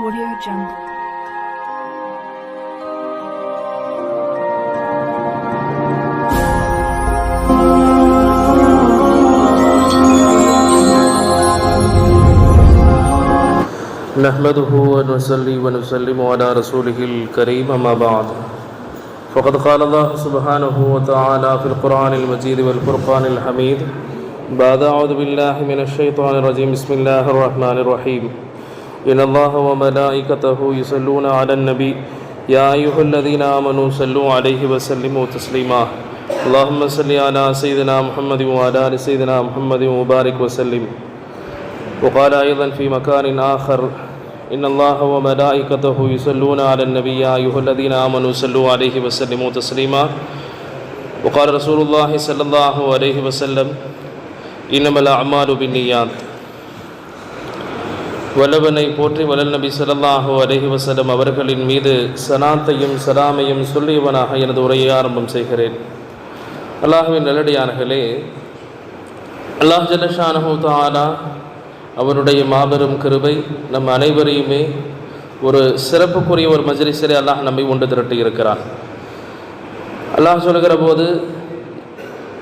Audio Jungle. نحمده ونصلي ونسلم على رسوله الكريم أما بعد. فقد قال الله سبحانه وتعالى في القرآن المجيد والفرقان الحميد. بعد أعوذ بالله من الشيطان الرجيم. بسم الله الرحمن الرحيم. إن الله وملائكته يصلون على النبي. يا أيها الذين آمنوا صلوا عليه وسلموا تسليما. اللهم صل على سيدنا محمد وعلى آل سيدنا محمد وبارك وسلم. وقال أيضا في مكان آخر إن الله وملائكته يصلون على النبي. يا أيها الذين آمنوا صلوا عليه وسلموا تسليما. وقال رسول الله صلى الله عليه وسلم إنما الأعمال بالنيات. வல்லவனை போற்றி வலல் நபி ஸல்லல்லாஹு அலஹி வசலம் அவர்களின் மீது சனாத்தையும் சலாமையும் சொல்லியவனாக எனது உரையை ஆரம்பம் செய்கிறேன். அல்லாஹுவின் நல்லடியார்களே அல்லாஹ் ஜல்லஷானஹு தஆலா அவருடைய மாபெரும் கிருபை நம் அனைவரையுமே ஒரு சிறப்புக்குரிய ஒரு மஜ்லிஸிலே அல்லாஹ் நம்மை ஒன்று திரட்டி இருக்கிறான் அல்லாஹ் சொல்கிற போது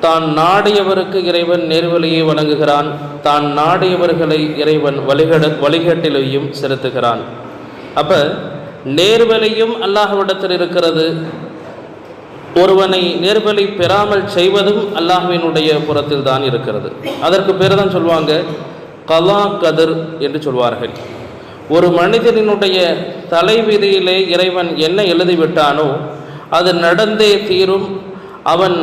தான் நாடியவருக்கு இறைவன் நேர்வழியை வழங்குகிறான் தான் நாடியவர்களை இறைவன் வழிகட வழிகட்டிலையும் செலுத்துகிறான். அப்போ நேர்வழியும் அல்லாஹ்விடத்தில் இருக்கிறது. ஒருவனை நேர்வழி பெறாமல் செய்வதும் அல்லாஹ்வினுடைய புறத்தில் தான் இருக்கிறது. அதற்கு பேர் தான் சொல்லுவாங்க கலா கதிர் என்று சொல்வார்கள். ஒரு மனிதனினுடைய தலைவிதியிலே இறைவன் என்ன எழுதிவிட்டானோ அது நடந்தே தீரும். அவன்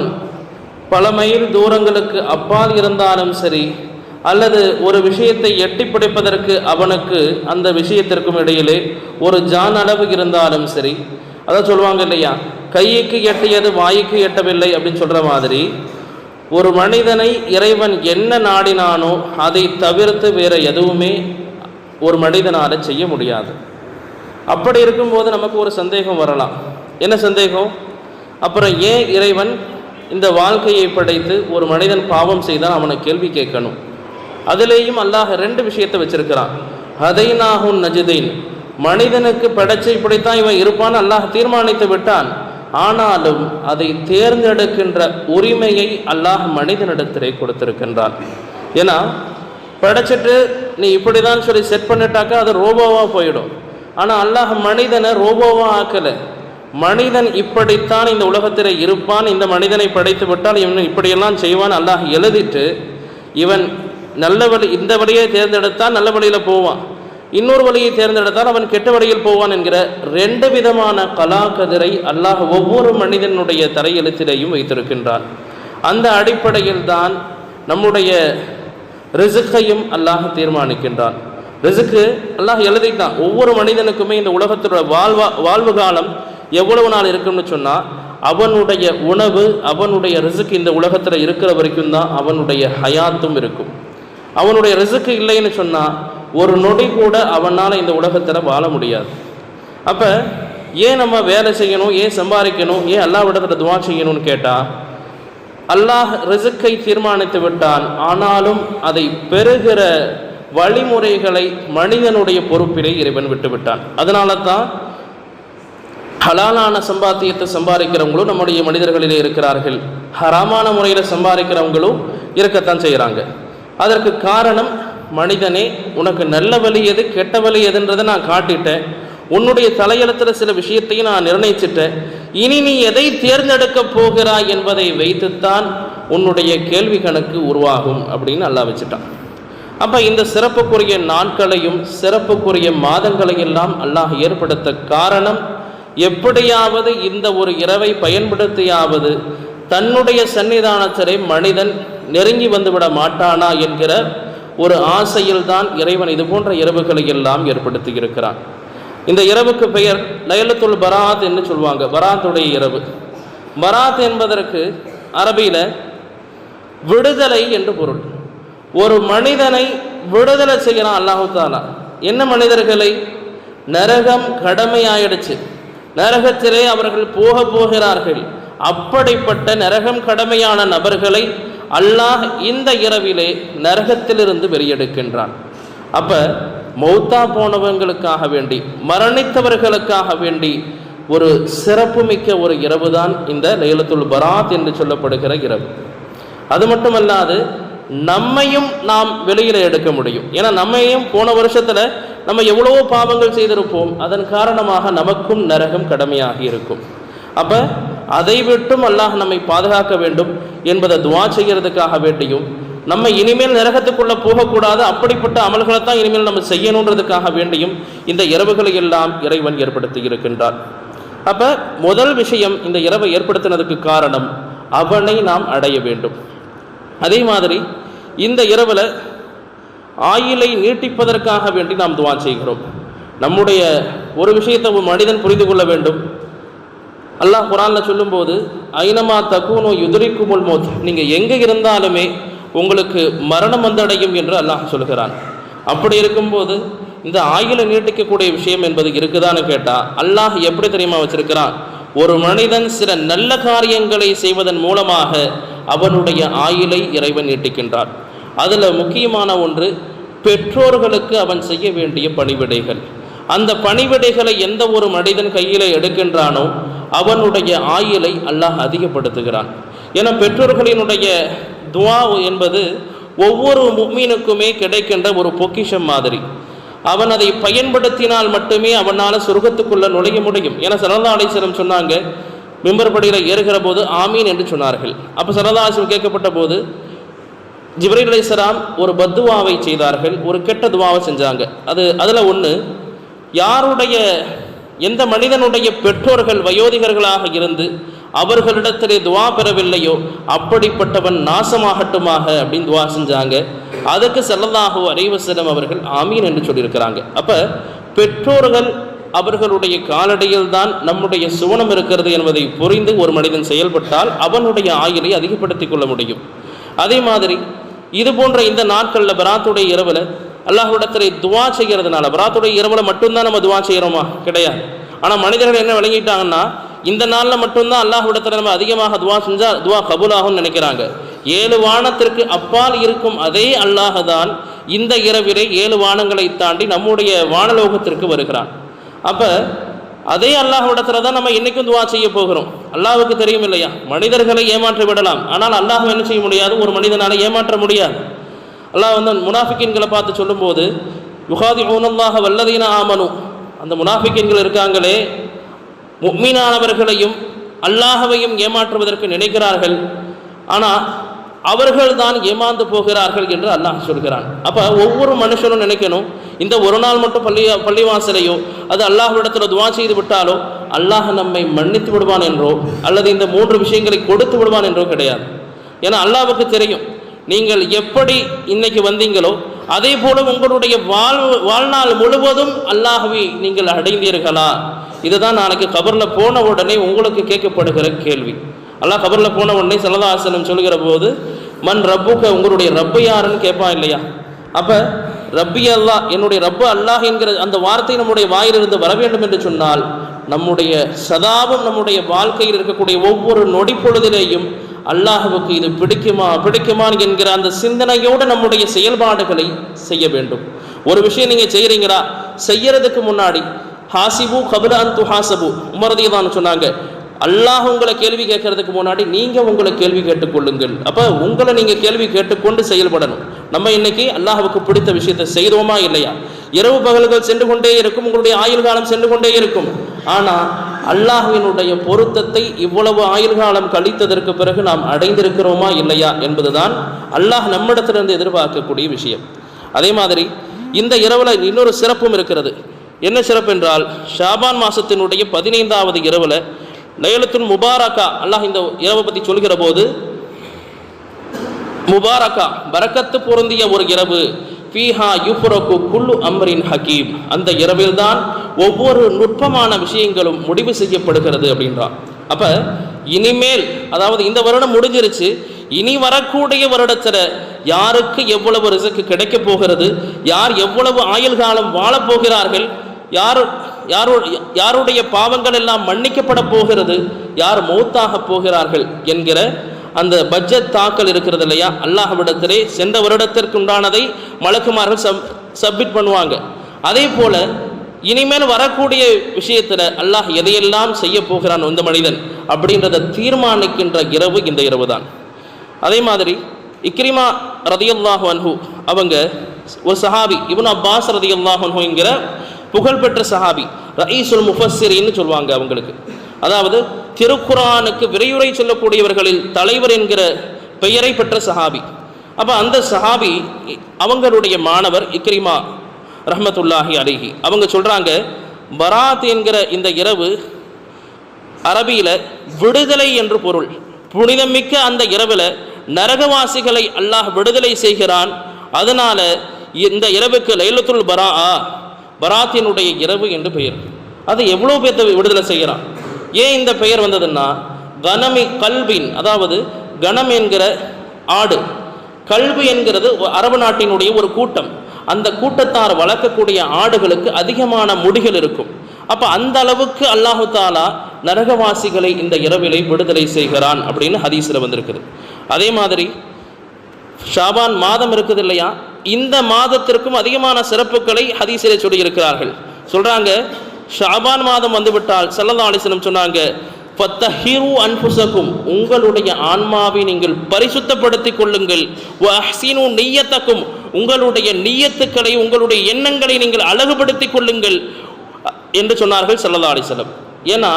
பல மைல் தூரங்களுக்கு அப்பால் இருந்தாலும் சரி அல்லது ஒரு விஷயத்தை எட்டி பிடிப்பதற்கு அவனுக்கு அந்த விஷயத்திற்கும் இடையிலே ஒரு ஜான் அளவு இருந்தாலும் சரி அதான் சொல்லுவாங்க இல்லையா? கைக்கு எட்டியது வாய்க்கு எட்டவில்லை அப்படின்னு சொல்கிற மாதிரி ஒரு மனிதனை இறைவன் என்ன நாடினானோ அதை தவிர்த்து வேறு எதுவுமே ஒரு மனிதனால் செய்ய முடியாது. அப்படி இருக்கும்போது நமக்கு ஒரு சந்தேகம் வரலாம். என்ன சந்தேகம்? அப்புறம் ஏன் இறைவன் இந்த வாழ்க்கையை படைத்து ஒரு மனிதன் பாவம் செய்தால் அவனை கேள்வி கேட்கணும். அதுலேயும் அல்லாஹ் ரெண்டு விஷயத்தை வச்சிருக்கிறான். ஹதைனாகும் நஜிதைன். மனிதனுக்கு படைச்சை இப்படித்தான் இவன் இருப்பான் அல்லாஹ் தீர்மானித்து விட்டான். ஆனாலும் அதை தேர்ந்தெடுக்கின்ற உரிமையை அல்லாஹ் மனிதனிடத்திலே கொடுத்திருக்கின்றான். ஏன்னா படைச்சிட்டு நீ இப்படி தான் சொல்லி செட் பண்ணிட்டாக்கா அது ரோபோவாக போயிடும். ஆனால் அல்லாஹ் மனிதனை ரோபோவாக ஆக்கலை. மனிதன் இப்படித்தான் இந்த உலகத்தில் இருப்பான் இந்த மனிதனை படைத்து விட்டால் இவன் இப்படியெல்லாம் செய்வான் அல்லாஹ் எழுதிட்டு இவன் நல்ல வழி இந்த வழியை தேர்ந்தெடுத்தால் நல்ல வழியில் போவான். இன்னொரு வழியை தேர்ந்தெடுத்தால் அவன் கெட்ட வழியில் போவான் என்கிற ரெண்டு விதமான கலாக்கதிரை அல்லாஹ் ஒவ்வொரு மனிதனுடைய தலையெழுத்திலையும் வைத்திருக்கின்றான். அந்த அடிப்படையில் தான் நம்முடைய ரிசுக்கையும் அல்லாஹ் தீர்மானிக்கின்றான். ரிசுக்கு அல்லாஹ் எழுதிட்டான் ஒவ்வொரு மனிதனுக்குமே இந்த உலகத்தோட வாழ்வா வாழ்வு காலம் எவ்வளவு நாள் இருக்கும்னு சொன்னால் அவனுடைய உணவு அவனுடைய ரிசுக்கு இந்த உலகத்தில் இருக்கிற வரைக்கும் தான் அவனுடைய ஹயாத்தும் இருக்கும். அவனுடைய ரிசுக்கு இல்லைன்னு சொன்னால் ஒரு நொடி கூட அவனால் இந்த உலகத்தில் வாழ முடியாது. அப்போ ஏன் நம்ம வேலை செய்யணும் ஏன் சம்பாதிக்கணும் ஏன் அல்லாவிடத்தில் துவா செய்யணும்னு கேட்டால் அல்லாஹ் ரிசுக்கை தீர்மானித்து விட்டான் ஆனாலும் அதை பெறுகிற வழிமுறைகளை மனிதனுடைய பொறுப்பிலே இறைவன் விட்டு விட்டான். அதனால தான் ஹலாலான சம்பாத்தியத்தை சம்பாதிக்கிறவங்களும் நம்முடைய மனிதர்களிலே இருக்கிறார்கள். ஹராமான முறையில் சம்பாதிக்கிறவங்களும் இருக்கத்தான் செய்கிறாங்க அதற்கு காரணம் மனிதனே உனக்கு நல்ல வழி எது கெட்ட வழி எதுன்றதை நான் காட்டிட்டேன். உன்னுடைய தலையெழுத்தில் சில விஷயத்தையும் நான் நிர்ணயிச்சிட்டேன். இனி நீ எதை தேர்ந்தெடுக்க போகிறாய் என்பதை வைத்துத்தான் உன்னுடைய கேள்வி கணக்கு உருவாகும் அப்படின்னு நல்லா வச்சுட்டான். அப்போ இந்த சிறப்புக்குரிய நாட்களையும் சிறப்புக்குரிய மாதங்களையெல்லாம் அல்லாஹ் ஏற்படுத்த காரணம் எப்படியாவது இந்த ஒரு இரவை பயன்படுத்தியாவது தன்னுடைய சன்னிதானத்திலே மனிதன் நெருங்கி வந்துவிட மாட்டானா என்கிற ஒரு ஆசையில் தான் இறைவன் இது போன்ற இரவுகளை எல்லாம் ஏற்படுத்தி இருக்கிறான் இந்த இரவுக்கு பெயர் லயலத்துல் பராத் என்று சொல்லுவாங்க பராத்துடைய இரவு. பராத் என்பதற்கு அரபியில் விடுதலை என்று பொருள். ஒரு மனிதனை விடுதலை செய்யலாம் அல்லாஹு தாலா என்ன மனிதர்களை? நரகம் கடமையாயிடுச்சு. நரகத்திலே அவர்கள் போக போகிறார்கள். அப்படிப்பட்ட நரகம் கடமையான நபர்களை அல்லாஹ் இந்த இரவிலே நரகத்திலிருந்து வெளியெடுக்கின்றான். அப்ப மௌத்தா போனவங்களுக்காக வேண்டி மரணித்தவர்களுக்காக வேண்டி ஒரு சிறப்புமிக்க ஒரு இரவு தான் இந்த லைலத்துல் பராத் என்று சொல்லப்படுகிற இரவு. அது மட்டுமல்லாது நம்மையும் நாம் வெளியில் எடுக்க முடியும். ஏன்னா நம்மையும் போன வருஷத்தில் நம்ம எவ்வளவோ பாவங்கள் செய்திருப்போம். அதன் காரணமாக நமக்கும் நரகம் கடமையாகி இருக்கும். அப்போ அதை விட்டும் அல்லாஹ் நம்மை பாதுகாக்க வேண்டும் என்பதை துவா செய்கிறதுக்காக வேண்டியும் நம்ம இனிமேல் நரகத்துக்குள்ளே போகக்கூடாது அப்படிப்பட்ட அமல்களை தான் இனிமேல் நம்ம செய்யணுன்றதுக்காக வேண்டியும் இந்த இரவுகளை எல்லாம் இறைவன் ஏற்படுத்தி இருக்கின்றார் அப்போ முதல் விஷயம் இந்த இரவை ஏற்படுத்தினதுக்கு காரணம் அவனை நாம் அடைய வேண்டும். அதே மாதிரி இந்த இரவில் ஆயிலை நீட்டிப்பதற்காக வேண்டி நாம் துவா செய்கிறோம். நம்முடைய ஒரு விஷயத்தை ஒரு மனிதன் புரிந்து கொள்ள வேண்டும். அல்லாஹ் குரான்ல சொல்லும்போது ஐனமா தக்கூனோ யுதிரிக்குமுல் மோத். நீங்கள் எங்கே இருந்தாலுமே உங்களுக்கு மரணம் வந்தடையும் என்று அல்லாஹ் சொல்கிறான். அப்படி இருக்கும்போது இந்த ஆயிலை நீட்டிக்கக்கூடிய விஷயம் என்பது இருக்குதான்னு கேட்டால் அல்லாஹ் எப்படி தெரியுமா வச்சிருக்கிறான்? ஒரு மனிதன் சில நல்ல காரியங்களை செய்வதன் மூலமாக அவனுடைய ஆயிலை இறைவன் நீட்டிக்கின்றான் அதில் முக்கியமான ஒன்று பெற்றோர்களுக்கு அவன் செய்ய வேண்டிய பணிவிடைகள். அந்த பணிவிடைகளை எந்த ஒரு மனிதன் கையில் எடுக்கின்றானோ அவனுடைய ஆயுளை அல்லாஹ் அதிகப்படுத்துகிறான். ஏன்னா பெற்றோர்களினுடைய துவா என்பது ஒவ்வொரு மீனுக்குமே கிடைக்கின்ற ஒரு பொக்கிஷம் மாதிரி. அவன் அதை பயன்படுத்தினால் மட்டுமே அவனால் சொர்க்கத்துக்குள்ளே நுழைய முடியும். என சரதா சொன்னாங்க மிம்பர் படியில் ஏறுகிற போது ஆமீன் என்று சொன்னார்கள். அப்போ சரதா கேட்கப்பட்ட போது ஜிப்ரீல் அலிஸ்லாம் ஒரு பத்துவாவை செய்தார்கள் ஒரு கெட்ட துவாவை செஞ்சாங்க. அது அதில் ஒன்று யாருடைய எந்த மனிதனுடைய பெற்றோர்கள் வயோதிகர்களாக இருந்து அவர்களிடத்திலே துவா பெறவில்லையோ அப்படிப்பட்டவன் நாசமாகட்டுமாக அப்படின்னு துவா செஞ்சாங்க. அதுக்கு செல்லதாகவோ அரைவசனம் அவர்கள் ஆமீன் என்று சொல்லியிருக்கிறாங்க. அப்போ பெற்றோர்கள் அவர்களுடைய காலடியில் தான் நம்முடைய சுவனம் இருக்கிறது என்பதை புரிந்து ஒரு மனிதன் செயல்பட்டால் அவனுடைய ஆயுளை அதிகப்படுத்திக் கொள்ள முடியும். அதே மாதிரி இது போன்ற இந்த நாட்களில் பராத்துடைய இரவில் அல்லாஹ்விடத்தில் துவா செய்கிறதுனால பராத்துடைய இரவில் மட்டும்தான் நம்ம துவா செய்கிறோமா கிடையாது. ஆனால் மனிதர்கள் என்ன விளங்கிட்டாங்கன்னா இந்த நாளில் மட்டும்தான் அல்லாஹ்விடத்தில் நம்ம அதிகமாக துவா செஞ்சால் துவா கபூலாகும்னு நினைக்கிறாங்க. ஏழு வானத்திற்கு அப்பால் இருக்கும் அதே அல்லாஹ் தான் இந்த இரவிலே ஏழு வானங்களை தாண்டி நம்முடைய வானலோகத்திற்கு வருகிறான். அப்போ அதே அல்லாஹ்விடத்தில் தான் நம்ம இன்றைக்கும் துவா செய்ய போகிறோம். அல்லாஹ்வுக்கு தெரியும் இல்லையா? மனிதர்களை ஏமாற்றி விடலாம். ஆனால் அல்லாஹ் என்ன செய்ய முடியாது? ஒரு மனிதனால் ஏமாற்ற முடியாது. அல்லாஹ் வந்து முனாஃபிக்கின்களை பார்த்து சொல்லும்போது யுகாதி மௌனமாக வல்லதீன ஆமனு. அந்த முனாஃபிக்கின்கள் இருக்காங்களே முக்மீனானவர்களையும் அல்லாஹவையும் ஏமாற்றுவதற்கு நினைக்கிறார்கள். ஆனால் அவர்கள் தான் ஏமாந்து போகிறார்கள் என்று அல்லாஹ் சொல்கிறான். அப்போ ஒவ்வொரு மனுஷனும் நினைக்கணும் இந்த ஒரு நாள் மட்டும் பள்ளி பள்ளிவாசலையோ அது அல்லாஹ்விடத்தில் துவா செய்து விட்டாலோ அல்லாஹ் நம்மை மன்னித்து விடுவான் என்றோ அல்லது இந்த மூன்று விஷயங்களை கொடுத்து விடுவான் என்றோ கிடையாது. ஏன்னா அல்லாஹுக்கு தெரியும் நீங்கள் எப்படி இன்னைக்கு வந்தீங்களோ அதே போல உங்களுடைய வாழ்வு வாழ்நாள் முழுவதும் அல்லாஹவி நீங்கள் அடைந்தீர்களா? இதுதான் நாளைக்கு கபரில் போன உடனே உங்களுக்கு கேட்கப்படுகிற கேள்வி. அல்லாஹ் கபரில் போன உடனே சல்லதாசனம் சொல்கிற போது மண் ரப்புக்க உங்களுடைய ரப்பு யாருன்னு கேட்பான் இல்லையா? அப்போ ரப்பி அல்லாஹ் என்னுடைய ரப்பு அல்லாஹ் என்கிற அந்த வார்த்தை நம்முடைய வாயிலிருந்து வர வேண்டும் என்று சொன்னால் நம்முடைய சதாவும் நம்முடைய வாழ்க்கையில் இருக்கக்கூடிய ஒவ்வொரு நொடி பொழுதிலேயும் அல்லாஹுவுக்கு இது பிடிக்குமா பிடிக்குமா என்கிற அந்த சிந்தனையோடு நம்முடைய செயல்பாடுகளை செய்ய வேண்டும். ஒரு விஷயம் நீங்கள் செய்கிறீங்களா செய்யறதுக்கு முன்னாடி ஹாசிபு கபில துஹாசபு ஹாசபு உமரதியதான் சொன்னாங்க அல்லாஹ் உங்களை கேள்வி கேட்கறதுக்கு முன்னாடி நீங்கள் உங்களை கேள்வி கேட்டுக்கொள்ளுங்கள். அப்போ உங்களை நீங்கள் கேள்வி கேட்டுக்கொண்டு செயல்படணும். நம்ம இன்னைக்கு அல்லாஹுக்கு பிடித்த விஷயத்தை செய்தோமா இல்லையா? இரவு பகல்கள் சென்று கொண்டே இருக்கும் உங்களுடைய ஆயுள் காலம் சென்று கொண்டே இருக்கும். ஆனால் அல்லாஹுவினுடைய பொருத்தத்தை இவ்வளவு ஆயுள் காலம் கழித்ததற்கு பிறகு நாம் அடைந்திருக்கிறோமா இல்லையா என்பதுதான் அல்லாஹ் நம்மிடத்திலிருந்து எதிர்பார்க்கக்கூடிய விஷயம். அதே மாதிரி இந்த இரவில் இன்னொரு சிறப்பும் இருக்கிறது. என்ன சிறப்பு என்றால் ஷாபான் மாசத்தினுடைய பதினைந்தாவது இரவில் லைலத்துல் முபாரக்கா அல்லாஹ் இந்த இரவை பற்றி சொல்கிற போது முபாரக்கா பரக்கத்து பொருந்திய ஒரு இரவு ஃபீஹா யுஃபுரக்கு குல்லு அம்ரின் ஹக்கீம் அந்த இரவில்தான் ஒவ்வொரு நுட்பமான விஷயங்களும் முடிவு செய்யப்படுகிறது அப்படின்றான். அப்போ இனிமேல் அதாவது இந்த வருடம் முடிஞ்சிருச்சு இனி வரக்கூடிய வருடத்தில் யாருக்கு எவ்வளவு ரிசக்கு கிடைக்க போகிறது யார் எவ்வளவு ஆயுள் காலம் வாழப் போகிறார்கள் யார் யாரோ யாருடைய பாவங்கள் எல்லாம் மன்னிக்கப்பட போகிறது யார் மௌத்தாக போகிறார்கள் என்கிற அந்த பட்ஜெட் தாக்கல் இருக்கிறது இல்லையா? அல்லாஹ்விடத்திலே சென்ற வருடத்திற்கு உண்டானதை மலக்குமார்கள் சப் சப்மிட் பண்ணுவாங்க. அதே போல இனிமேல் வரக்கூடிய விஷயத்தில் அல்லாஹ் எதையெல்லாம் செய்ய போகிறான் இந்த மனிதன் அப்படின்றத தீர்மானிக்கின்ற இரவு இந்த இரவு தான் அதே மாதிரி இக்ரிமா ரதியுல்லாஹ் அன்ஹு அவங்க ஒரு சஹாபி இவன் அப்பாஸ் ரதியுல்லாஹ் அன்ஹு என்கிற புகழ்பெற்ற சஹாபி ரயீசுல் முஃபஸ்ஸிரின்னு சொல்லுவாங்க அவங்களுக்கு. அதாவது திருக்குரானுக்கு விரையுரை சொல்லக்கூடியவர்களில் தலைவர் என்கிற பெயரை பெற்ற சஹாபி. அப்போ அந்த சஹாபி அவங்களுடைய மாணவர் இக்ரிமா ரஹமத்துல்லாஹி அலிஹி அவங்க சொல்கிறாங்க பராத் என்கிற இந்த இரவு அரபியில் விடுதலை என்று பொருள். புனிதமிக்க அந்த இரவில் நரகவாசிகளை அல்லாஹ் விடுதலை செய்கிறான். அதனால் இந்த இரவுக்கு லைலத்துல் பரா பராத்தினுடைய இரவு என்று பெயர். அது எவ்வளோ பேர்த்த விடுதலை செய்கிறான்? ஏன் இந்த பெயர் வந்ததுன்னா கனமி கல்வின் அதாவது கணம் என்கிற ஆடு கல்வி என்கிறது அரபு நாட்டினுடைய ஒரு கூட்டம். அந்த கூட்டத்தார் வளர்க்கக்கூடிய ஆடுகளுக்கு அதிகமான முடிகள் இருக்கும். அப்போ அந்த அளவுக்கு அல்லாஹு தாலா நரகவாசிகளை இந்த இரவிலை விடுதலை செய்கிறான் அப்படின்னு ஹதீஸில் வந்திருக்குது. அதே மாதிரி ஷாபான் மாதம் இருக்குது இல்லையா? இந்த மாதத்திற்கும் அதிகமான சிறப்புகளை ஹதீஸிலே சொல்லியிருக்கிறார்கள். சொல்றாங்க ஷாபான் மாதம் வந்துவிட்டால் ஸல்லல்லாஹு அலைஹி சொன்னாங்க ஃபத்தஹிரு உங்களுடைய ஆன்மாவை நீங்கள் பரிசுத்தப்படுத்திக் கொள்ளுங்கள். வ நெய்யத்தக்கும் உங்களுடைய நீயத்துக்களை உங்களுடைய எண்ணங்களை நீங்கள் அழகுபடுத்திக் கொள்ளுங்கள். என்று சொன்னார்கள் ஸல்லல்லாஹு அலைஹி ஏன்னா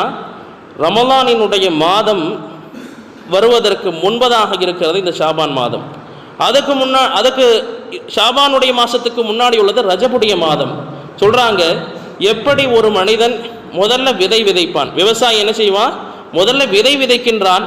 ரமலானினுடைய மாதம் வருவதற்கு முன்பதாக இருக்கிறது இந்த ஷாபான் மாதம். அதுக்கு முன்னா அதுக்கு ஷாபானுடைய மாதத்துக்கு முன்னாடி உள்ளது ரஜபுடைய மாதம். சொல்கிறாங்க எப்படி ஒரு மனிதன் முதல்ல விதை விதைப்பான்? விவசாயி என்ன செய்வான்? முதல்ல விதை விதைக்கின்றான்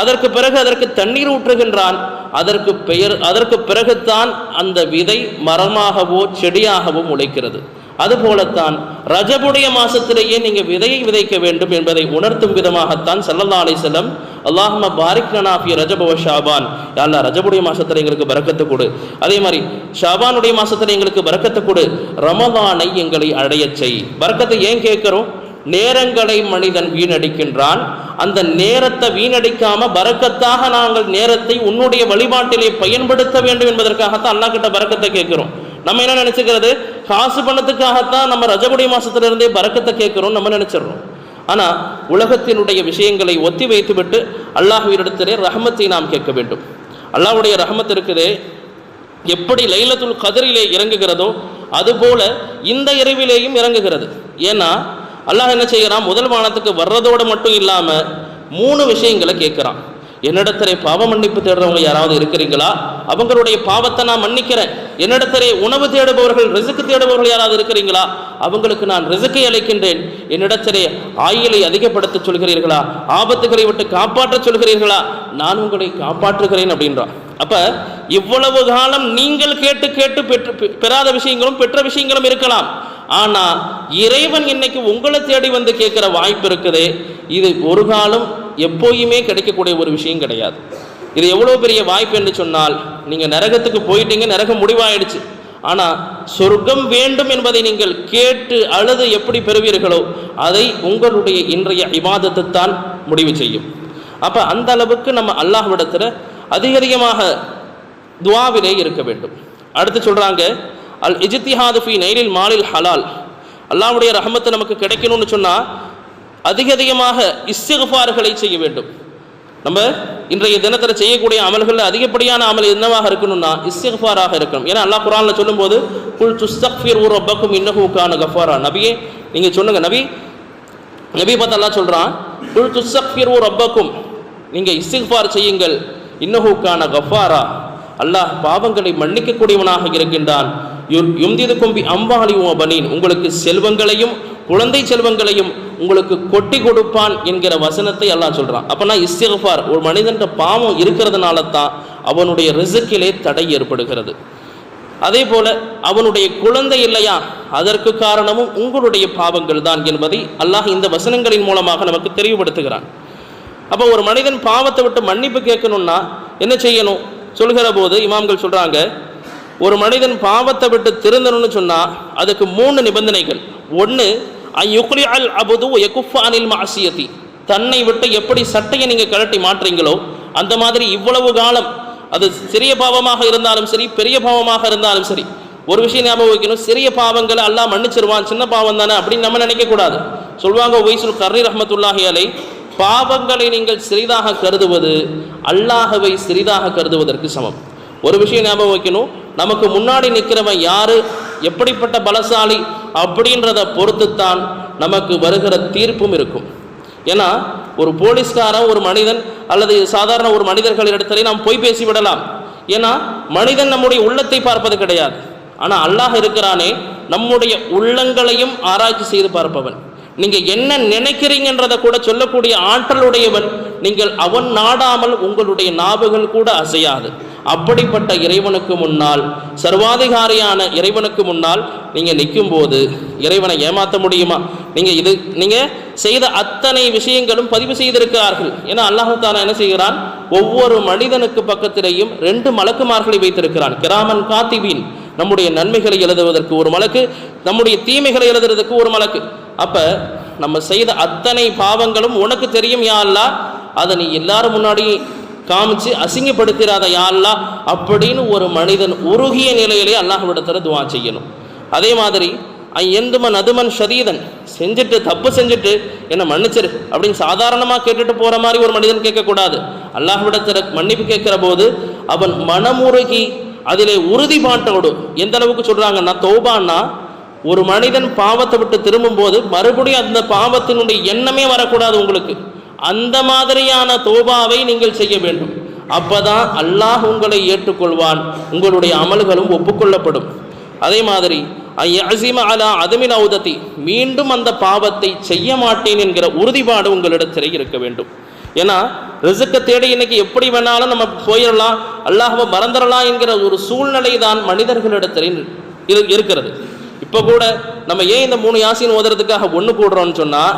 அதற்கு பிறகு அதற்கு தண்ணீர் ஊற்றுகின்றான் அதற்கு பெயர் அதற்கு பிறகுத்தான் அந்த விதை மரமாகவோ செடியாகவோ முளைக்கிறது. அதுபோலத்தான் ரஜபுடைய மாசத்திலேயே நீங்க விதையை விதைக்க வேண்டும் என்பதை உணர்த்தும் விதமாகத்தான் சல்லல்லா அலைஹி செல்லம் அல்லாஹம பாரிக் லனா ரஜபவ ஷாபான். யா ரஜபுடைய மாசத்துல எங்களுக்கு பறக்கத்து கொடு. அதே மாதிரி ஷாபானுடைய மாசத்துல எங்களுக்கு பறக்கத்து கொடு. ரமதானை எங்களை அடையச் செய். பறக்கத்தை ஏன் கேட்கிறோம்? நேரங்களை மனிதன் வீணடிக்கின்றான். அந்த நேரத்தை வீணடிக்காம பறக்கத்தாக நாங்கள் நேரத்தை உன்னுடைய வழிபாட்டிலே பயன்படுத்த வேண்டும் என்பதற்காகத்தான் அல்லா கிட்ட பறக்கத்தை கேட்கிறோம். நம்ம என்ன நினைச்சுக்கிறது? காசு பணத்துக்காகத்தான் நம்ம ரஜகுடி மாசத்துல பறக்கத்தை பரக்கத்தை கேட்கிறோம் நம்ம நினச்சிடுறோம். ஆனா உலகத்தினுடைய விஷயங்களை ஒத்தி வைத்துவிட்டு அல்லாஹுவிடத்திலே ரஹமத்தை நாம் கேட்க வேண்டும். அல்லாஹுடைய ரஹமத் இருக்குதே எப்படி லைலத்துல் கதிரிலே இறங்குகிறதோ அதுபோல இந்த இரவிலேயும் இறங்குகிறது. ஏன்னா அல்லாஹ் என்ன செய்கிறான்? முதல் வானத்துக்கு வர்றதோடு மட்டும் இல்லாம மூணு விஷயங்களை கேட்குறான். என்னிடத்திலே பாவ மன்னிப்பு தேடுறவங்க யாராவது இருக்கிறீங்களா? அவங்களுடைய பாவத்தை நான் மன்னிக்கிறேன். என்னிடத்திலே உணவு தேடுபவர்கள் ரிசுக்கு தேடுபவர்கள் யாராவது இருக்கிறீங்களா அவங்களுக்கு நான் ரிசுக்கை அளிக்கின்றேன். என்னிடத்திலே ஆயுளை அதிகப்படுத்த சொல்கிறீர்களா? ஆபத்துகளை விட்டு காப்பாற்ற சொல்கிறீர்களா? நான் உங்களை காப்பாற்றுகிறேன் அப்படின்றான். அப்ப இவ்வளவு காலம் நீங்கள் கேட்டு கேட்டு பெற்று பெ- பெறாத விஷயங்களும் பெற்ற விஷயங்களும் இருக்கலாம். ஆனா இறைவன் இன்னைக்கு உங்களை தேடி வந்து கேட்கிற வாய்ப்பு இருக்குது. இது ஒரு காலம் எப்போயுமே கிடைக்கக்கூடிய ஒரு விஷயம் கிடையாது. இது எவ்வளோ பெரிய வாய்ப்பு என்று சொன்னால் நீங்கள் நரகத்துக்கு போயிட்டீங்க நரகம் முடிவாயிடுச்சு. ஆனால் சொர்க்கம் வேண்டும் என்பதை நீங்கள் கேட்டு அழுது எப்படி பெறுவீர்களோ அதை உங்களுடைய இன்றைய விவாதத்தைத்தான் தான் முடிவு செய்யும். அப்போ அந்த அளவுக்கு நம்ம அல்லாஹ்விடத்துல அதிக அதிகமாக துவாவிலே இருக்க வேண்டும். அடுத்து சொல்கிறாங்க அல் இஜித்திஹாது ஃபி நைலில் மாலில் ஹலால். அல்லாஹ்வுடைய ரஹமத்து நமக்கு கிடைக்கணும்னு சொன்னால் அதிக அதிகமாக இஸ்திஃபார்களை செய்ய வேண்டும். நம்ம இன்றைய தினத்தில் செய்யக்கூடிய அமல்களில் அதிகப்படியான அமல் என்னவாக இருக்கணும்னா இஸ்திஃபாராக இருக்கணும் ஏன்னா அல்லாஹ் குரானில் சொல்லும்போது குல் துஸ்தக்ஃபீர் ஊர் ரப்பக்கும் இன்னஹு கஃபாரா. நபியே நீங்கள் சொல்லுங்கள் நபி. நபி பார்த்து அல்லா சொல்கிறான் குல் துஸ்தக்ஃபீர் ஊர் ரப்பக்கும் நீங்கள் இஸ்திஃபார் செய்யுங்கள் இன்னஹு கஃபாரா. அல்லாஹ் பாவங்களை மன்னிக்கக்கூடியவனாக இருக்கின்றான். யும்திது கும்பி அம்பாலி பனீன் உங்களுக்கு செல்வங்களையும் குழந்தை செல்வங்களையும் உங்களுக்கு கொட்டி கொடுப்பான் என்கிற வசனத்தை எல்லாம் சொல்கிறான் அப்போனா இஸ்திஃபார் ஒரு மனிதன் பாவம் இருக்கிறதுனால தான் அவனுடைய ரிசுக்கிலே தடை ஏற்படுகிறது. அதே போல அவனுடைய குழந்தை இல்லையா? அதற்கு காரணமும் உங்களுடைய பாவங்கள் தான் என்பதை அல்லாஹ் இந்த வசனங்களின் மூலமாக நமக்கு தெளிவுபடுத்துகிறான். அப்போ ஒரு மனிதன் பாவத்தை விட்டு மன்னிப்பு கேட்கணும்னா என்ன செய்யணும்? சொல்கிற போது இமாம்கள் சொல்கிறாங்க ஒரு மனிதன் பாவத்தை விட்டு திருந்தணும்னு சொன்னால் அதுக்கு மூணு நிபந்தனைகள். ஒன்று யுக்ரி அல் அபுது எகுஃப் அனில் மாசியத்தி தன்னை விட்டு எப்படி சட்டையை நீங்கள் கழட்டி மாற்றுறீங்களோ அந்த மாதிரி இவ்வளவு காலம் அது சிறிய பாவமாக இருந்தாலும் சரி பெரிய பாவமாக இருந்தாலும் சரி ஒரு விஷயம் ஞாபகம் வைக்கணும். சிறிய பாவங்களை அல்லாஹ் மன்னிச்சிருவான். சின்ன பாவம் தானே அப்படின்னு நம்ம நினைக்கக்கூடாது சொல்லுவாங்க ஒய்சுல் கர்ரி ரஹமத்துல்லாஹி அலை. பாவங்களை நீங்கள் சிறிதாக கருதுவது அல்லாஹவை சிறிதாக கருதுவதற்கு சமம். ஒரு விஷயம் ஞாபகம் வைக்கணும். நமக்கு முன்னாடி நிற்கிறவன் யாரு? எப்படிப்பட்ட பலசாலி அப்படின்றத பொறுத்துத்தான் நமக்கு வருகிற தீர்ப்பும் இருக்கும். ஏன்னா ஒரு போலீஸ்காரன் ஒரு மனிதன் அல்லது சாதாரண ஒரு மனிதர்களிடத்திலே நாம் பொய் பேசிவிடலாம். ஏன்னா மனிதன் நம்முடைய உள்ளத்தை பார்ப்பது கிடையாது. ஆனால் அல்லாஹ் இருக்கிறானே நம்முடைய உள்ளங்களையும் ஆராய்ச்சி செய்து பார்ப்பவன். நீங்கள் என்ன நினைக்கிறீங்கன்றதை கூட சொல்லக்கூடிய ஆற்றலுடையவன் நீங்கள் அவன் நாடாமல் உங்களுடைய நாவுகள் கூட அசையாது. அப்படிப்பட்ட இறைவனுக்கு முன்னால் சர்வாதிகாரியான இறைவனுக்கு முன்னால் நீங்கள் நிற்கும் போது இறைவனை ஏமாற்ற முடியுமா? நீங்கள் இது நீங்கள் செய்த அத்தனை விஷயங்களும் பதிவு செய்திருக்கிறார்கள். ஏன்னா அல்லாஹு என்ன செய்கிறான்? ஒவ்வொரு மனிதனுக்கு பக்கத்திலேயும் ரெண்டு மலக்குமார்களை வைத்திருக்கிறான். கிராமன் காத்திபீன். நம்முடைய நன்மைகளை எழுதுவதற்கு ஒரு மலக்கு நம்முடைய தீமைகளை எழுதுறதுக்கு ஒரு மலக்கு. அப்போ நம்ம செய்த அத்தனை பாவங்களும் உனக்கு தெரியும் யா அல்லா அதை நீ எல்லாரும் முன்னாடி காமிச்சு அசிங்கப்படுத்திடாத யாழ்லா அப்படின்னு ஒரு மனிதன் உருகிய நிலையிலே அல்லாஹ்விடத்துல துவா செய்யணும். அதே மாதிரி எந்துமன் அதுமன் ஷதீதன் செஞ்சுட்டு தப்பு செஞ்சுட்டு என்னை மன்னிச்சிரு அப்படின்னு சாதாரணமாக கேட்டுட்டு போகிற மாதிரி ஒரு மனிதன் கேட்கக்கூடாது. அல்லாஹ்விடத்தில் மன்னிப்பு கேட்குற போது அவன் மனமுருகி அதிலே உறுதிப்பாட்டோடு எந்த அளவுக்கு சொல்கிறாங்கன்னா தௌபான்னா ஒரு மனிதன் பாவத்தை விட்டு திரும்பும்போது மறுபடியும் அந்த பாவத்தினுடைய எண்ணமே வரக்கூடாது உங்களுக்கு. அந்த மாதிரியான தோபாவை நீங்கள் செய்ய வேண்டும். அப்பதான் அல்லாஹ் உங்களை ஏற்றுக்கொள்வான். உங்களுடைய அமல்களும் ஒப்புக்கொள்ளப்படும். அதே மாதிரி அசிம அலா அதுமின் அவுதத்தி மீண்டும் அந்த பாவத்தை செய்ய மாட்டேன் என்கிற உறுதிப்பாடு உங்களிடத்திலே இருக்க வேண்டும். ஏன்னா ரிசுக்கை தேடி இன்னைக்கு எப்படி வேணாலும் நம்ம போயிடலாம் அல்லாஹவை மறந்துடலாம் என்கிற ஒரு சூழ்நிலை தான் மனிதர்களிடத்தில் இரு இருக்கிறது. இப்போ கூட நம்ம ஏன் இந்த மூணு யாசின் ஓதுறதுக்காக ஒன்று கூடுறோம்னு சொன்னால்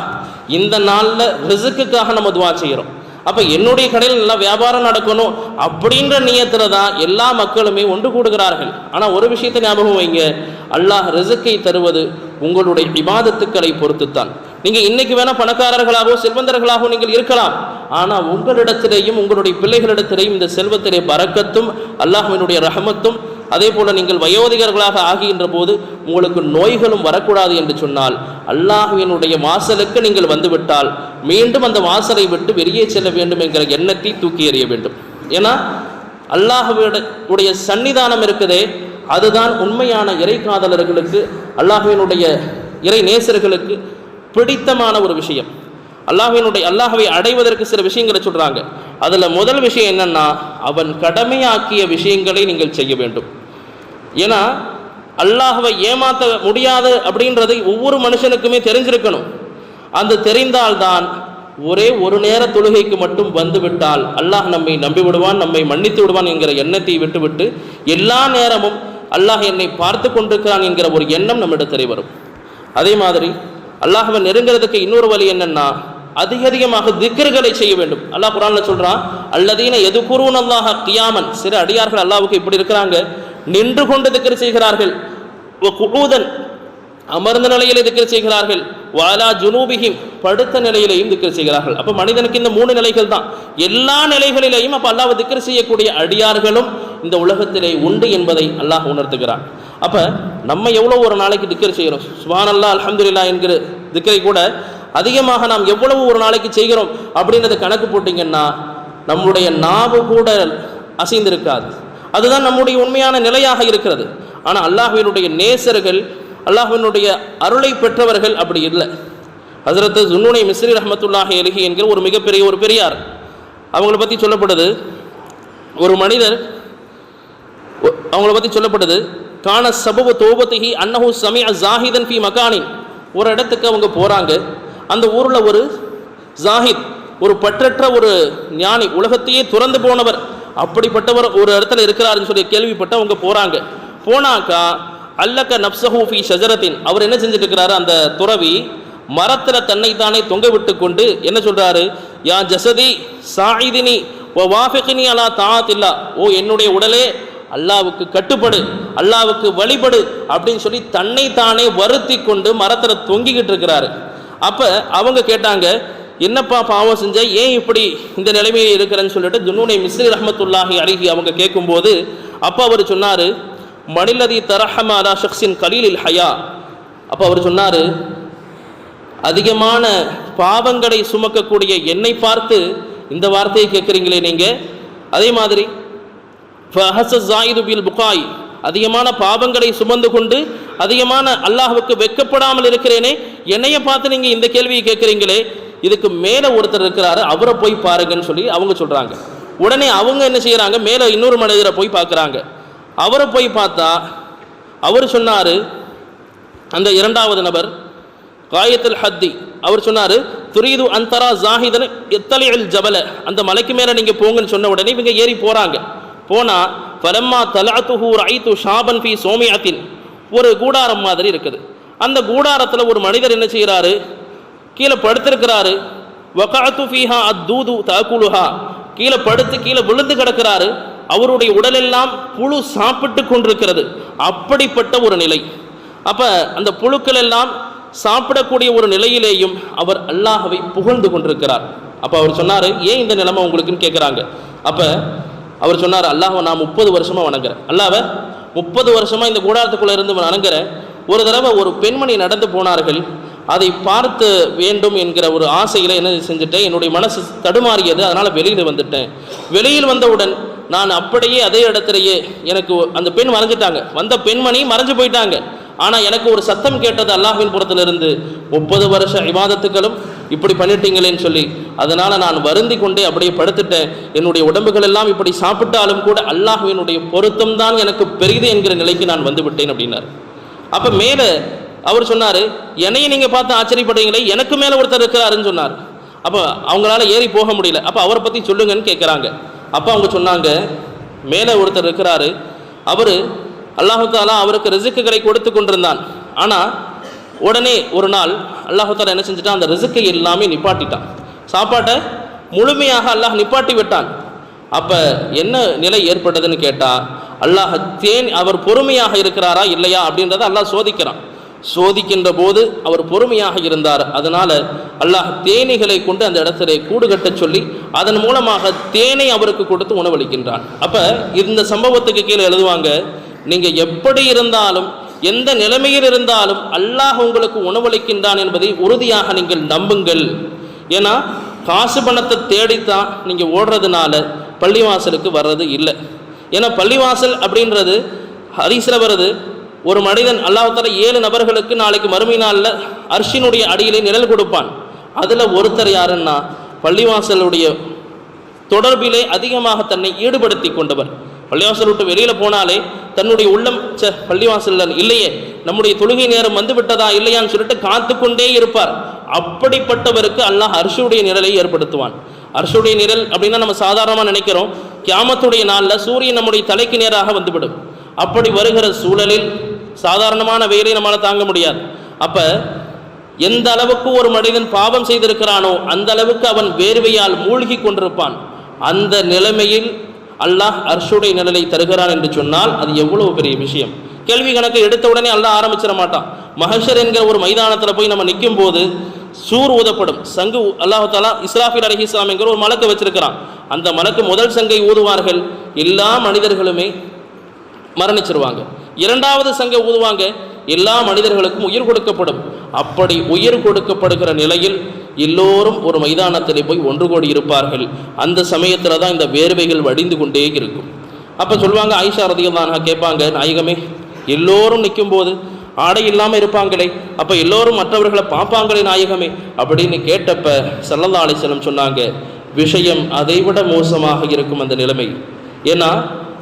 இந்த நாளில் ரிசுக்குக்காக நம்ம துவா செய்கிறோம் அப்போ என்னுடைய கடையில் நல்லா வியாபாரம் நடக்கணும் அப்படின்ற நியத்தில் தான் எல்லா மக்களுமே ஒன்று கூடுகிறார்கள். ஆனால் ஒரு விஷயத்தை ஞாபகம் வைங்க அல்லாஹ் ரிசுக்கை தருவது உங்களுடைய விவாதத்துக்களை பொறுத்துத்தான். நீங்கள் இன்னைக்கு வேணால் பணக்காரர்களாகவோ செல்வந்தர்களாகவோ நீங்கள் இருக்கலாம். ஆனால் உங்களிடத்திலேயும் உங்களுடைய பிள்ளைகளிடத்திலேயும் இந்த செல்வத்திலே பறக்கத்தும் அல்லாஹினுடைய ரஹமத்தும் அதே போல நீங்கள் வயோதிகர்களாக ஆகின்ற போது உங்களுக்கு நோய்களும் வரக்கூடாது என்று சொன்னால் அல்லாஹுவினுடைய வாசலுக்கு நீங்கள் வந்துவிட்டால் மீண்டும் அந்த வாசலை விட்டு வெளியே செல்ல வேண்டும் என்கிற எண்ணத்தை தூக்கி எறிய வேண்டும். ஏன்னா அல்லாஹுடைய சன்னிதானம் இருக்குதே அதுதான் உண்மையான இறை காதலர்களுக்கு அல்லாஹுவினுடைய இறை நேசர்களுக்கு பிடித்தமான ஒரு விஷயம். அல்லாஹினுடைய அல்லாஹவை அடைவதற்கு சில விஷயங்களை சொல்கிறாங்க அதில் முதல் விஷயம் என்னன்னா அவன் கடமையாக்கிய விஷயங்களை நீங்கள் செய்ய வேண்டும். ஏன்னா அல்லாஹவை ஏமாற்ற முடியாது அப்படின்றதை ஒவ்வொரு மனுஷனுக்குமே தெரிஞ்சிருக்கணும். அந்த தெரிந்தால்தான் ஒரே ஒரு நேர தொழுகைக்கு மட்டும் வந்துவிட்டால் அல்லாஹ் நம்மை நம்பி விடுவான் நம்மை மன்னித்து விடுவான் என்கிற எண்ணத்தை விட்டுவிட்டு எல்லா நேரமும் அல்லாஹ் என்னை பார்த்து கொண்டிருக்கிறான் என்கிற ஒரு எண்ணம் நம்மிடத்திலே வரும். அதே மாதிரி அல்லாஹவை நெருங்கிறதுக்கு இன்னொரு வழி என்னன்னா அதிக அதிகமாக திக்ருகளை செய்ய வேண்டும். அல்லாஹ் குரான்ல சொல்றான் அல்லதீன எது கூறுவன் அல்லாஹ் கியாமன் சில அடியார்கள் அல்லாவுக்கு இப்படி இருக்கிறாங்க நின்று கொண்டு திக்கர் செய்கிறார்கள். குழுதன் அமர்ந்த நிலையிலே திக்கர் செய்கிறார்கள். வாலா ஜுனூபிகிம் படுத்த நிலையிலையும் திக்கர் செய்கிறார்கள். அப்போ மனிதனுக்கு இந்த மூணு நிலைகள் தான். எல்லா நிலைகளிலேயும் அப்போ அல்லாஹ் திக்கர் செய்யக்கூடிய அடியார்களும் இந்த உலகத்திலே உண்டு என்பதை அல்லாஹ் உணர்த்துகிறான். அப்போ நம்ம எவ்வளோ ஒரு நாளைக்கு திக்கர் செய்கிறோம்? சுபான் அல்லா அலமதுல்லா என்கிற திக்கரை கூட அதிகமாக நாம் எவ்வளவு ஒரு நாளைக்கு செய்கிறோம் அப்படின்றத கணக்கு போட்டிங்கன்னா நம்முடைய நாவு கூட அசைந்திருக்காது. அதுதான் நம்முடைய உண்மையான நிலையாக இருக்கிறது. ஆனால் அல்லாஹ்வினுடைய நேசர்கள் அல்லாஹ்வினுடைய அருளை பெற்றவர்கள் அப்படி இல்லை. ஹசரத்து ஜுன்னுனை மிஸ்ரி ரஹமத்துல்லாஹி அலிஹி என்கிற ஒரு மிகப்பெரிய ஒரு பெரியார். அவங்கள பற்றி சொல்லப்படுது. ஒரு மனிதர் அவங்கள பற்றி சொல்லப்படுது காண சபபு தோபத்திஹி அன்னஹு சமி ஜாஹிதன் ஃபி மகானின். ஒரு இடத்துக்கு அவங்க போகிறாங்க அந்த ஊரில் ஒரு ஜாஹித் ஒரு பற்றற்ற ஒரு ஞானி உலகத்தையே துறந்து போனவர். அப்படிப்பட்டவர் ஒரு இடத்துல இருக்கிறாருன்னு சொல்லி கேள்விப்பட்டு அவங்க போகிறாங்க போனாக்கா அல்லக்க நப்சஹூஃபி ஷஜரத்தின் அவர் என்ன செஞ்சுட்டு இருக்கிறாரு அந்த துறவி மரத்தில் தன்னைத்தானே தொங்க விட்டு கொண்டு என்ன சொல்கிறாரு யா ஜசதி சாயிதினி ஓ வாஃபிகினி அலா தாத்தில்லா ஓ என்னுடைய உடலே அல்லாவுக்கு கட்டுப்படு அல்லாவுக்கு வழிபடு அப்படின்னு சொல்லி தன்னை தானே வருத்தி கொண்டு மரத்தில் தொங்கிக்கிட்டு இருக்கிறாரு. அப்போ அவங்க கேட்டாங்க என்னப்பா பாவம் செஞ்ச? ஏன் இப்படி இந்த நிலைமையில் இருக்கிறேன்னு சொல்லிட்டு துன்னுடைய மிஸ்ரி ரஹமத்துல்லாஹி அழகி அவங்க கேட்கும்போது அப்போ அவர் சொன்னார் மணிலதி தரஹம அலா ஷக்ஸின் கலீலில் ஹயா. அப்போ அவர் சொன்னார் அதிகமான பாவங்களை சுமக்கக்கூடிய என்னை பார்த்து இந்த வார்த்தையை கேட்குறீங்களே நீங்கள் அதே மாதிரி பில் புகாய். அதிகமான பாவங்களை சுமந்து கொண்டு அதிகமான அல்லாஹுக்கு வெக்கப்படாமல் இருக்கிறேனே என்னைய பார்த்து நீங்கள் இந்த கேள்வியை கேட்குறீங்களே இதுக்கு மேலே ஒருத்தர் இருக்கிறாரு அவரை போய் பாருங்கன்னு சொல்லி அவங்க சொல்கிறாங்க உடனே அவங்க என்ன செய்கிறாங்க மேலே இன்னொரு மனிதரை போய் பார்க்குறாங்க. அவரை போய் பார்த்தா அவர் சொன்னார் அந்த இரண்டாவது நபர் காயத்தில் ஹத்தி அவர் சொன்னார் துரீது அந்தரா ஜாஹிதன் எத்தலையல் ஜபல. அந்த மலைக்கு மேலே நீங்கள் போங்கன்னு சொன்ன உடனே இவங்க ஏறி போகிறாங்க போனால் பலம்மா தலாத்துஹூர் ஐத்து ஷாபன் ஃபி சோமியாத்தின் ஒரு கூடாரம் மாதிரி இருக்குது. அந்த கூடாரத்தில் ஒரு மனிதர் என்ன செய்கிறாரு கீழே படுத்திருக்கிறாரு. வகாத்து ஃபீஹா அத்தூது தாக்குலுஹா கீழே படுத்து கீழே விழுந்து கிடக்கிறாரு. அவருடைய உடலெல்லாம் புழு சாப்பிட்டு கொண்டிருக்கிறது. அப்படிப்பட்ட ஒரு நிலை. அப்போ அந்த புழுக்கள் எல்லாம் சாப்பிடக்கூடிய ஒரு நிலையிலேயும் அவர் அல்லாஹவை புகழ்ந்து கொண்டிருக்கிறார். அப்போ அவர் சொன்னார் ஏன் இந்த நிலைமை உங்களுக்குன்னு கேட்குறாங்க அப்போ அவர் சொன்னார் அல்லாஹை நான் முப்பது வருஷமாக வணங்குறேன். அல்லாவை முப்பது வருஷமாக இந்த கூடாரத்துக்குள்ளே இருந்து வணங்குறேன். ஒரு தடவை ஒரு பெண்மணி நடந்து போனார்கள். அதை பார்த்து வேண்டும் என்கிற ஒரு ஆசையில் என்ன செஞ்சுட்டேன்? என்னுடைய மனசு தடுமாறியது. அதனால் வெளியில் வந்துட்டேன். வெளியில் வந்தவுடன் நான் அப்படியே அதே இடத்துலையே எனக்கு அந்த பெண் மறைஞ்சிட்டாங்க. வந்த பெண்மணி மறைஞ்சு போயிட்டாங்க. ஆனால் எனக்கு ஒரு சத்தம் கேட்டது அல்லாஹின் புறத்திலிருந்து முப்பது வருஷ இவாதத்துக்களும் இப்படி பண்ணிட்டீங்களேன்னு சொல்லி. அதனால் நான் வருந்தி கொண்டே அப்படியே படுத்துட்டேன். என்னுடைய உடம்புகள் எல்லாம் இப்படி சாப்பிட்டாலும் கூட அல்லாஹுவினுடைய பொருத்தம் தான் எனக்கு பெரிது என்கிற நிலைக்கு நான் வந்து விட்டேன் அப்படின்னார். அப்போ மேலே அவர் சொன்னார் என்னையை நீங்கள் பார்த்து ஆச்சரியப்படுறீங்களே எனக்கு மேலே ஒருத்தர் இருக்கிறாருன்னு சொன்னார். அப்போ அவங்களால ஏறி போக முடியல. அப்போ அவரை பற்றி சொல்லுங்கன்னு கேட்குறாங்க அப்போ அவங்க சொன்னாங்க மேலே ஒருத்தர் இருக்கிறாரு. அவர் அல்லாஹாலா அவருக்கு ரிசுக்குகளை கொடுத்து கொண்டிருந்தான். ஆனால் உடனே ஒரு நாள் அல்லாஹாலா என்ன செஞ்சுட்டான்? அந்த ரிசுக்கை எல்லாமே நிப்பாட்டிட்டான். சாப்பாட்டை முழுமையாக அல்லாஹ் நிப்பாட்டி விட்டான். அப்போ என்ன நிலை ஏற்பட்டதுன்னு கேட்டால் அல்லாஹ் தேன் அவர் பொறுமையாக இருக்கிறாரா இல்லையா? அப்படின்றத அல்லாஹ் சோதிக்கிறான். சோதிக்கின்ற போது அவர் பொறுமையாக இருந்தார். அதனால அல்லாஹ் தேனீகளை கொண்டு அந்த இடத்துல கூடு கட்டச் சொல்லி அதன் மூலமாக தேனை அவருக்கு கொடுத்து உணவளிக்கின்றான். அப்ப இந்த சம்பவத்துக்கு கீழே எழுதுவாங்க நீங்க எப்படி இருந்தாலும் எந்த நிலைமையில் இருந்தாலும் அல்லாஹ் உங்களுக்கு உணவளிக்கின்றான் என்பதை உறுதியாக நீங்கள் நம்புங்கள். ஏன்னா காசு பணத்தை தேடித்தான் நீங்கள் ஓடுறதுனால பள்ளிவாசலுக்கு வர்றது இல்லை. ஏன்னா பள்ளிவாசல் அப்படின்றது ஹரிசில் வருது ஒரு மனிதன் அல்லாஹால ஏழு நபர்களுக்கு நாளைக்கு மறுமை நாளில் அர்ஷினுடைய அடியிலே நிழல் கொடுப்பான். அதில் ஒருத்தர் யாருன்னா பள்ளிவாசலுடைய தொடர்பிலே அதிகமாக தன்னை ஈடுபடுத்தி கொண்டவர். பள்ளிவாசல் விட்டு வெளியில் போனாலே தன்னுடைய உள்ளம் ச பள்ளிவாசல் இல்லையே நம்முடைய தொழுகை நேரம் வந்து விட்டதா இல்லையான்னு சொல்லிட்டு காத்து கொண்டே இருப்பார். அப்படிப்பட்டவருக்கு அல்லாஹ் அர்ஷுடைய நிழலை ஏற்படுத்துவான். அர்ஷுடைய நிழல் அப்படின்னா நம்ம சாதாரணமாக நினைக்கிறோம் கியாமத்துடைய நாளில் சூரியன் நம்முடைய தலைக்கு நேராக வந்துவிடும். அப்படி வருகிற சூழலில் சாதாரணமான வெயிலை நம்மளால் தாங்க முடியாது. அப்போ எந்த அளவுக்கு ஒரு மனிதன் பாவம் செய்திருக்கிறானோ அந்த அளவுக்கு அவன் வேர்வையால் மூழ்கி கொண்டிருப்பான். அந்த நிலைமையில் அல்லாஹ் அர்ஷுடைய நிழலை தருகிறான் என்று சொன்னால் அது எவ்வளவு பெரிய விஷயம். கேள்வி கணக்கு எடுத்த உடனே அல்லாஹ் ஆரம்பிச்சிட மாட்டான். மஹஷர் என்கிற ஒரு மைதானத்தில் போய் நம்ம நிற்கும் போது சூர் ஊதப்படும். சங்கு அல்லாஹாலா இஸ்ராஃபில் அலஹி இஸ்லாம் என்கிற ஒரு மலக்கு வச்சிருக்கிறான். அந்த மலக்கு முதல் சங்கை ஊதுவார்கள். எல்லா மனிதர்களுமே மரணிச்சிருவாங்க. இரண்டாவது சங்க ஊதுவாங்க எல்லா மனிதர்களுக்கும் உயிர் கொடுக்கப்படும். அப்படி உயிர் கொடுக்கப்படுகிற நிலையில் எல்லோரும் ஒரு மைதானத்தில் போய் ஒன்று கோடி இருப்பார்கள். அந்த சமயத்தில் தான் இந்த வேர்வைகள் வடிந்து கொண்டே இருக்கும். அப்போ சொல்லுவாங்க ஆயிஷா ரதியல்லானா கேட்பாங்க நாயகமே எல்லோரும் நிற்கும்போது ஆடை இல்லாமல் இருப்பாங்களே அப்போ எல்லோரும் மற்றவர்களை பார்ப்பாங்களே நாயகமே அப்படின்னு கேட்டப்ப சல்லல்லா ஆலேசனம் சொன்னாங்க. விஷயம் அதைவிட மோசமாக இருக்கும் அந்த நிலைமை. ஏன்னா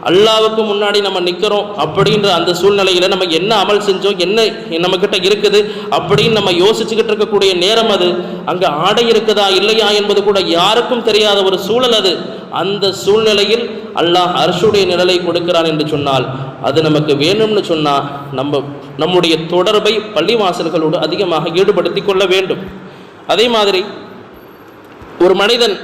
அல்லாவுக்கு முன்னாடி நம்ம நிற்கிறோம் அப்படின்ற அந்த சூழ்நிலையில் நம்ம என்ன அமல் செஞ்சோம் என்ன நம்மக்கிட்ட இருக்குது அப்படின்னு நம்ம யோசிச்சுக்கிட்டு இருக்கக்கூடிய நேரம் அது. அங்கே ஆடை இருக்குதா இல்லையா என்பது கூட யாருக்கும் தெரியாத ஒரு சூழல் அது. அந்த சூழ்நிலையில் அல்லாஹ் அரசுடைய நிழலை கொடுக்கிறான் என்று சொன்னால் அது நமக்கு வேணும்னு சொன்னால் நம்ம நம்முடைய தொடர்பை பள்ளிவாசல்களோடு அதிகமாக ஈடுபடுத்தி கொள்ள வேண்டும். அதே மாதிரி ஒரு மனிதன்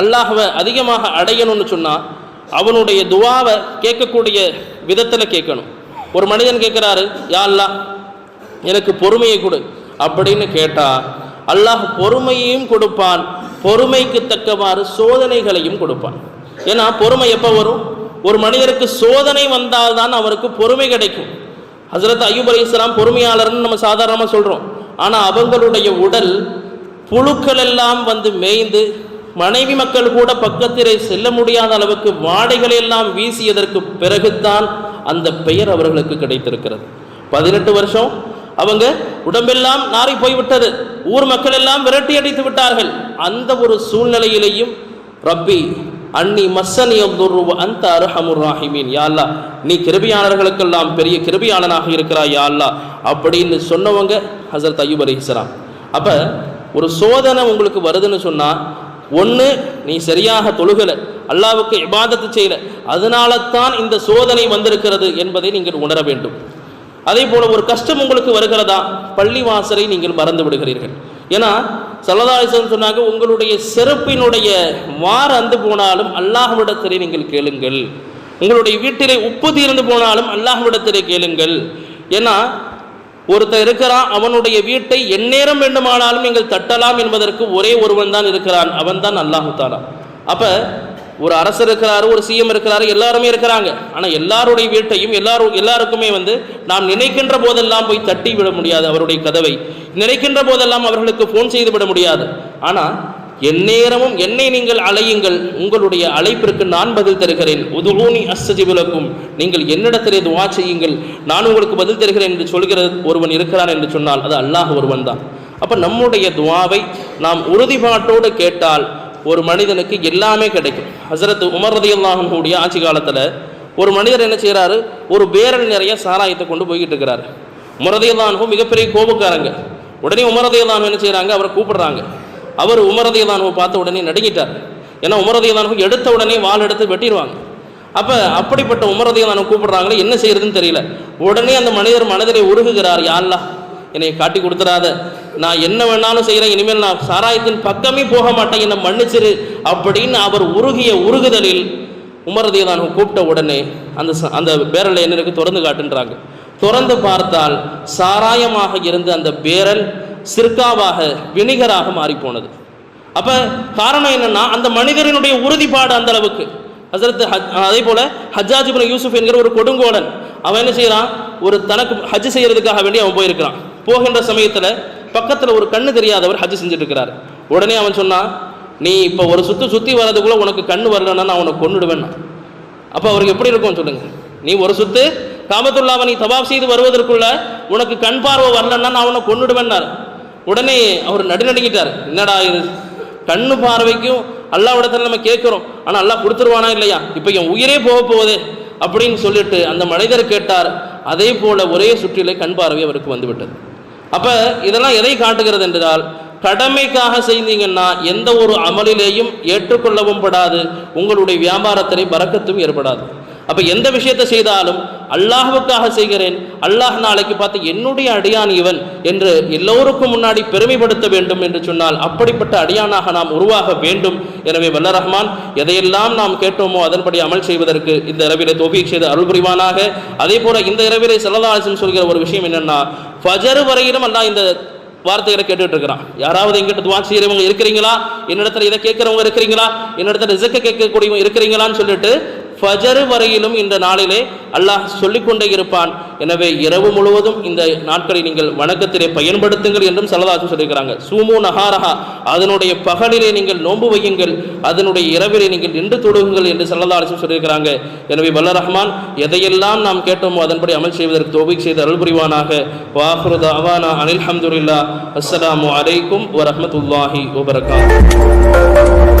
அல்லாஹவை அதிகமாக அடையணும்னு சொன்னால் அவனுடைய துவாவை கேட்கக்கூடிய விதத்தில் கேட்கணும். ஒரு மனிதன் கேட்குறாரு யா அல்லாஹ் எனக்கு பொறுமையை கொடு. அப்படின்னு கேட்டால் அல்லாஹ் பொறுமையையும் கொடுப்பான் பொறுமைக்கு தக்கவாறு சோதனைகளையும் கொடுப்பான். ஏன்னா பொறுமை எப்போ வரும்? ஒரு மனிதருக்கு சோதனை வந்தால்தான் அவருக்கு பொறுமை கிடைக்கும். ஹசரத் அய்யூப் அலி இஸ்லாம் பொறுமையாளர்னு நம்ம சாதாரணமாக சொல்கிறோம் ஆனால் அவங்களுடைய உடல் புழுக்கள் எல்லாம் வந்து மேய்ந்து மனைவி மக்கள் கூட பக்கத்திலே செல்ல முடியாத அளவுக்கு வாடைகளை எல்லாம் வீசியதற்கு பிறகுதான் அந்த பெயர் அவர்களுக்கு கிடைத்திருக்கிறது. பதினெட்டு வருஷம். அவங்க உடம்பெல்லாம் நாரி போய்விட்டது. ஊர் மக்கள் எல்லாம் விரட்டி அடித்து விட்டார்கள். அந்த ஒரு சூழ்நிலையிலேயும் ரப்பி அன்னி மஸ்ஸனி அப்துர்ரு அந்த அருஹமுர் ராஹிமீன். யாழ்லா நீ கிருபியாளர்களுக்கெல்லாம் பெரிய கிருபியாளனாக இருக்கிறாய் யாழ்லா அப்படின்னு சொன்னவங்க ஹசரத் அய்யூப் அலிஹிஸ்லாம் அப்ப ஒரு சோதனை உங்களுக்கு வருதுன்னு சொன்னால் ஒன்று நீ சரியாக தொழுகலை. அல்லாவுக்கு இபாதத்து செய்யல. அதனால தான் இந்த சோதனை வந்திருக்கிறது என்பதை நீங்கள் உணர வேண்டும். அதே போல ஒரு கஷ்டம் உங்களுக்கு வருகிறதா? பள்ளி வாசலை நீங்கள் மறந்து விடுகிறீர்கள். ஏன்னா சல்லதாசன் சொன்னாங்க உங்களுடைய செருப்பினுடைய வார் அந்து போனாலும் அல்லாஹ்விடத்திலே நீங்கள் கேளுங்கள். உங்களுடைய வீட்டிலே உப்பு தீர்ந்து போனாலும் அல்லாஹ்விடத்திலே கேளுங்கள். ஏன்னா ஒருத்தன் இருக்கிறான் அவனுடைய வீட்டை எந்நேரம் வேண்டுமானாலும் நீங்கள் தட்டலாம் என்பதற்கு ஒரே ஒருவன் தான் இருக்கிறான். அவன் தான் அல்லாஹு தாலா. ஒரு அரசர் இருக்கிறாரு ஒரு சிஎம் இருக்கிறாரு எல்லாருமே இருக்கிறாங்க. ஆனால் எல்லாருடைய வீட்டையும் எல்லாரும் எல்லாருக்குமே வந்து நாம் நினைக்கின்ற போதெல்லாம் போய் தட்டி விட முடியாது அவருடைய கதவை. நினைக்கின்ற போதெல்லாம் அவர்களுக்கு ஃபோன் செய்து விட முடியாது. ஆனால் எந்நேரமும் என்னை நீங்கள் அழையுங்கள் உங்களுடைய அழைப்பிற்கு நான் பதில் தருகிறேன். உதுலூனி அஸ்ஸஜிபுலக்கும் நீங்கள் என்னிடத்திலே துவா செய்யுங்கள். நான் உங்களுக்கு பதில் தருகிறேன் என்று சொல்கிற ஒருவன் இருக்கிறான் என்று சொன்னால் அது அல்லாஹ் ஒருவன் தான் அப்போ நம்முடைய துவாவை நாம் உறுதிப்பாட்டோடு கேட்டால் ஒரு மனிதனுக்கு எல்லாமே கிடைக்கும். ஹசரத் உமர் ரதியுல்லாஹனுடைய ஆட்சி காலத்தில் ஒரு மனிதர் என்ன செய்கிறாரு ஒரு பேரல் நிறைய சாராயத்தை கொண்டு போய்கிட்டு இருக்கிறாரு. உமரதையல்லானும் மிகப்பெரிய கோபக்காரங்க. உடனே உமரதையல்லானு என்ன செய்கிறாங்க அவரை கூப்பிடுறாங்க. அவர் உமரதையல்லானுவை பார்த்த உடனே நடுங்கிட்டார். ஏன்னா உமரதையல்லானு எடுத்த உடனே வால் எடுத்து வெட்டிடுவாங்க. அப்போ அப்படிப்பட்ட உமரதையல்லானு கூப்பிடுறாங்களே என்ன செய்யறதுன்னு தெரியல. உடனே அந்த மனிதர் மனதிலே உருகுகிறார் யாழ்லா என்னை காட்டி கொடுத்துறாத. நான் என்ன வேணாலும் செய்கிறேன் இனிமேல் நான் சாராயத்தின் பக்கமே போக மாட்டேன் என்னை மன்னிச்சிரு. அப்படின்னு அவர் உருகிய உருகுதலில் உமரதியதான் கூப்பிட்ட உடனே அந்த ச- அந்த பேரலை என்ன இருக்கு திறந்து காட்டுன்றாங்க. திறந்து பார்த்தால் சாராயமாக இருந்த அந்த பேரல் சிற்காவாக வினிகராக மாறிப்போனது. அப்போ காரணம் என்னென்னா அந்த மனிதரினுடைய உறுதிப்பாடு அந்த அளவுக்கு. ஹசரத் ஹஜ் அதே போல் ஹஜ்ஜாஜ் யூசுப் என்கிற ஒரு கொடுங்கோலன் அவன் என்ன செய்கிறான் ஒரு தனக்கு ஹஜ் செய்கிறதுக்காக வேண்டி அவன் போயிருக்கிறான். போகின்ற சமயத்தில் பக்கத்தில் ஒரு கண்ணு தெரியாதவர் ஹஜ் செஞ்சுட்டு இருக்கிறார் உடனே அவன் சொன்னான் நீ இப்போ ஒரு சுற்று சுற்றி வர்றதுக்குள்ளே உனக்கு கண்ணு வரலன்னா நான் உனக்கு கொன்னுடுவேன்னா. அப்போ அவருக்கு எப்படி இருக்கும் சொல்லுங்க? நீ ஒரு சுத்து காபத்துல்லாவை நீ தபாப் செய்து வருவதற்குள்ள உனக்கு கண் பார்வை வரலன்னா நான் உன்னை கொன்னுடுவேன்னார். உடனே அவர் நடுநடுங்கிட்டார். என்னடா இது? கண்ணு பார்வைக்கும் அல்லாவிடத்தில் நம்ம கேட்குறோம். ஆனால் அல்லா கொடுத்துருவானா இல்லையா? இப்போ என் உயிரே போக போகுது அப்படின்னு சொல்லிட்டு அந்த மனிதர் கேட்டார். அதே போல ஒரே சுற்றிலே கண் பார்வை அவருக்கு வந்துவிட்டது. அப்போ இதெல்லாம் எதை காட்டுகிறது என்றால் கடமைக்காக செய்தீங்கன்னா எந்த ஒரு அமலிலேயும் ஏற்றுக்கொள்ளவும் படாது. உங்களுடைய வியாபாரத்திலே பறக்கத்தும் ஏற்படாது. அப்போ எந்த விஷயத்தை செய்தாலும் அல்லாஹுக்காக செய்கிறேன். அல்லாஹ் நாளைக்கு பார்த்து என்னுடைய அடியான் இவன் என்று எல்லோருக்கும் முன்னாடி பெருமைப்படுத்த வேண்டும் என்று சொன்னால் அப்படிப்பட்ட அடியானாக நாம் உருவாக வேண்டும். எனவே வல்ல ரஹ்மான் எதையெல்லாம் நாம் கேட்டோமோ அதன்படி அமல் செய்வதற்கு இந்த இரவிலே தோஃபீக் செய்து அருள் புரிவானாக. அதே போல இந்த இரவிலே செல்லதாசன் சொல்கிற ஒரு விஷயம் என்னன்னா ஃபஜர் வரையிலும் அல்லாஹ் இந்த வார்த்தைகளை கேட்டுட்டு இருக்கிறான் யாராவது எங்கிட்ட துவா செய்யறவங்க இருக்கிறீங்களா? என்னிடத்துல இதை கேட்கறவங்க இருக்கிறீங்களா? என்னிடத்துல ரிசக்க கேட்கக்கூடியவங்க இருக்கிறீங்களான்னு சொல்லிட்டு ஃபஜரு வரையிலும் இந்த நாளிலே அல்லாஹ் சொல்லிக்கொண்டே இருப்பான். எனவே இரவு முழுவதும் இந்த நாட்களை நீங்கள் வணக்கத்திலே பயன்படுத்துங்கள் என்றும் சல்லதாசு சொல்லியிருக்கிறாங்க. சூமு நஹாரஹா அதனுடைய பகலிலே நீங்கள் நோன்பு வையுங்கள் அதனுடைய இரவிலே நீங்கள் நின்று தொடுங்கள் என்று சல்லதாசு சொல்லியிருக்கிறாங்க. எனவே வல்ல ரஹ்மான் எதையெல்லாம் நாம் கேட்டோமோ அதன்படி அமல் செய்வதற்கு தோபிக் செய்து அருள் புரிவானாக வாஹுருத அவானா அனில் ஹம்துல்லா அஸ்லாம் அலைக்கும் வரமத்துல்லாஹி வபரகாத்துஹு